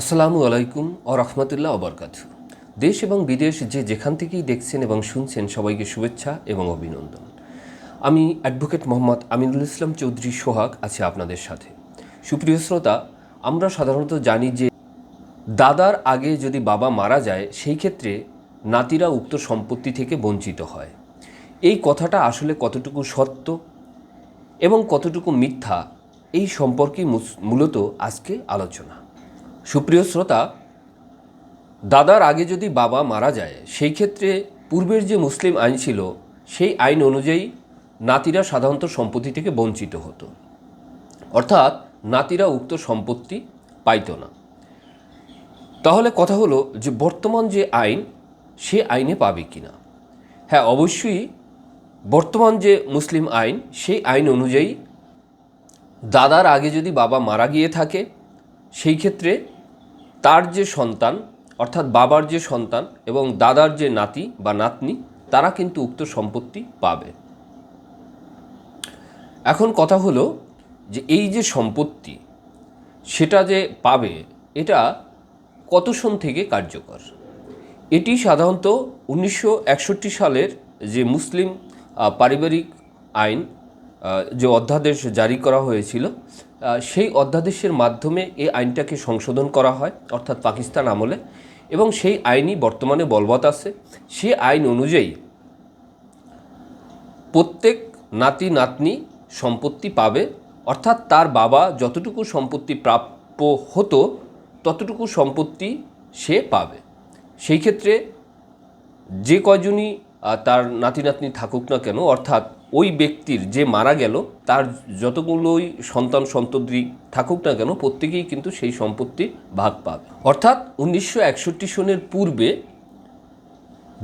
আসসালামু আলাইকুম ও রহমতুল্লাহ অবরকাত দেশ এবং বিদেশ যে যেখান থেকেই দেখছেন এবং শুনছেন সবাইকে শুভেচ্ছা এবং অভিনন্দন। আমি অ্যাডভোকেট মোহাম্মদ আমিনুল ইসলাম চৌধুরী সোহাগ আছি আপনাদের সাথে। সুপ্রিয় শ্রোতা, আমরা সাধারণত জানি যে দাদার আগে যদি বাবা মারা যায়, সেই ক্ষেত্রে নাতিরা উক্ত সম্পত্তি থেকে বঞ্চিত হয়। এই কথাটা আসলে কতটুকু সত্য এবং কতটুকু মিথ্যা, এই সম্পর্কে মূলত আজকে আলোচনা। সুপ্রিয় শ্রোতা, দাদার আগে যদি বাবা মারা যায়, সেই ক্ষেত্রে পূর্বের যে মুসলিম আইন ছিল, সেই আইন অনুযায়ী নাতিরা সাধারণত সম্পত্তি থেকে বঞ্চিত হতো। অর্থাৎ নাতিরা উক্ত সম্পত্তি পাইত না। তাহলে কথা হলো যে বর্তমান যে আইন, সে আইনে পাবে কি না হ্যাঁ অবশ্যই বর্তমান যে মুসলিম আইন, সেই আইন অনুযায়ী দাদার আগে যদি বাবা মারা গিয়ে থাকে, সেই ক্ষেত্রে তার যে সন্তান, অর্থাৎ বাবার যে সন্তান এবং দাদার যে নাতি বা নাতনি, তারা কিন্তু উক্ত সম্পত্তি পাবে। এখন কথা হলো যে এই যে সম্পত্তি, সেটা যে পাবে, এটা কত সন থেকে কার্যকর? এটি সাধারণত উনিশশো একষট্টি সালের যে মুসলিম পারিবারিক আইন যে অধ্যাদেশ জারি করা হয়েছিল সেই অধ্যাদেশের মাধ্যমে এই আইনটাকে সংশোধন করা হয় অর্থাৎ পাকিস্তান আমলে। এবং সেই আইনই বর্তমানে বলবৎ আছে। সে আইন অনুযায়ী প্রত্যেক নাতি নাতনি সম্পত্তি পাবে অর্থাৎ তার বাবা যতটুকু সম্পত্তি প্রাপ্য হতো ততটুকু সম্পত্তি সে পাবে। সেই ক্ষেত্রে যে কয়জনই আহ, তার নাতি নাতনি থাকুক না কেন, অর্থাৎ ওই ব্যক্তির যে মারা গেল, তার যতগুলোই সন্তান সন্ততি থাকুক না কেন, প্রত্যেকেই কিন্তু সেই সম্পত্তি ভাগ পাবে। অর্থাৎ উনিশশো একষট্টি সনের পূর্বে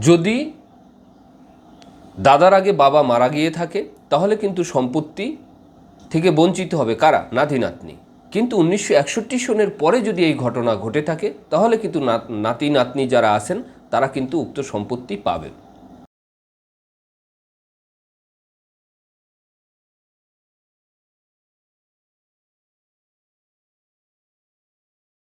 যদি দাদার আগে বাবা মারা গিয়ে থাকে, তাহলে কিন্তু সম্পত্তি থেকে বঞ্চিত হবে কারা? নাতি নাতনি। কিন্তু উনিশশো একষট্টি সনের পরে যদি এই ঘটনা ঘটে থাকে, তাহলে কিন্তু নাত- নাতি নাতনি যারা আছেন, তারা কিন্তু উক্ত সম্পত্তি পাবেন।